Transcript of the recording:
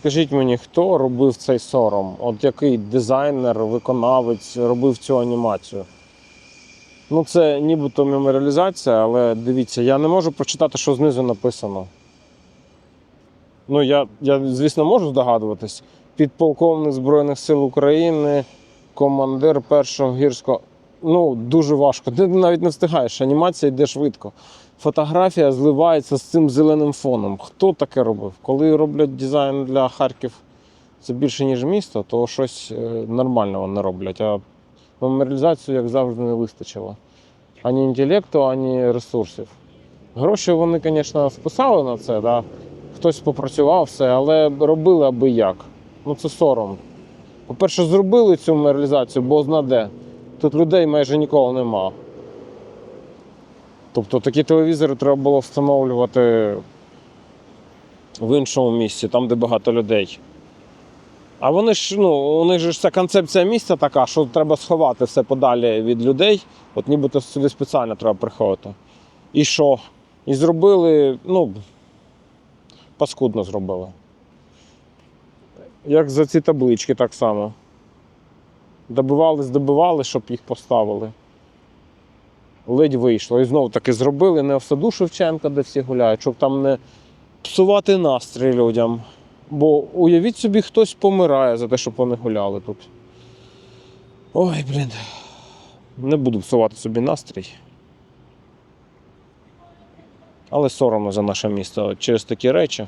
Скажіть мені, хто робив цей сором? От який дизайнер, виконавець робив цю анімацію? Ну, це нібито меморіалізація, але дивіться, я не можу прочитати, що знизу написано. Ну, я, я звісно, можу здогадуватись. Підполковник Збройних сил України, командир першого гірського. Ну, дуже важко. Ти навіть не встигаєш. Анімація йде швидко. Фотографія зливається з цим зеленим фоном. Хто таке робив? Коли роблять дизайн для Харків, це більше, ніж місто, то щось е, нормального не роблять. А меморіалізацію, як завжди, не вистачило. Ані інтелекту, ані ресурсів. Гроші вони, звісно, списали на це, да? хтось попрацював все, але робили аби як. Ну це сором. По-перше, зробили цю меморіалізацію, бо зна де. Тут людей майже ніколи нема. Тобто такі телевізори треба було встановлювати в іншому місці, там, де багато людей. А вони ж, ну, у них ж ця концепція місця така, що треба сховати все подалі від людей. От нібито сюди спеціально треба приходити. І що? І зробили, ну, паскудно зробили. Як за ці таблички так само. Добивались, добивали, щоб їх поставили. Ледь вийшло. І знов таки зробили не в саду Шевченка, де всі гуляють, щоб там не псувати настрій людям. Бо уявіть собі, хтось помирає за те, щоб вони гуляли тут. Ой, блін. Не буду псувати собі настрій. Але соромно за наше місто через такі речі.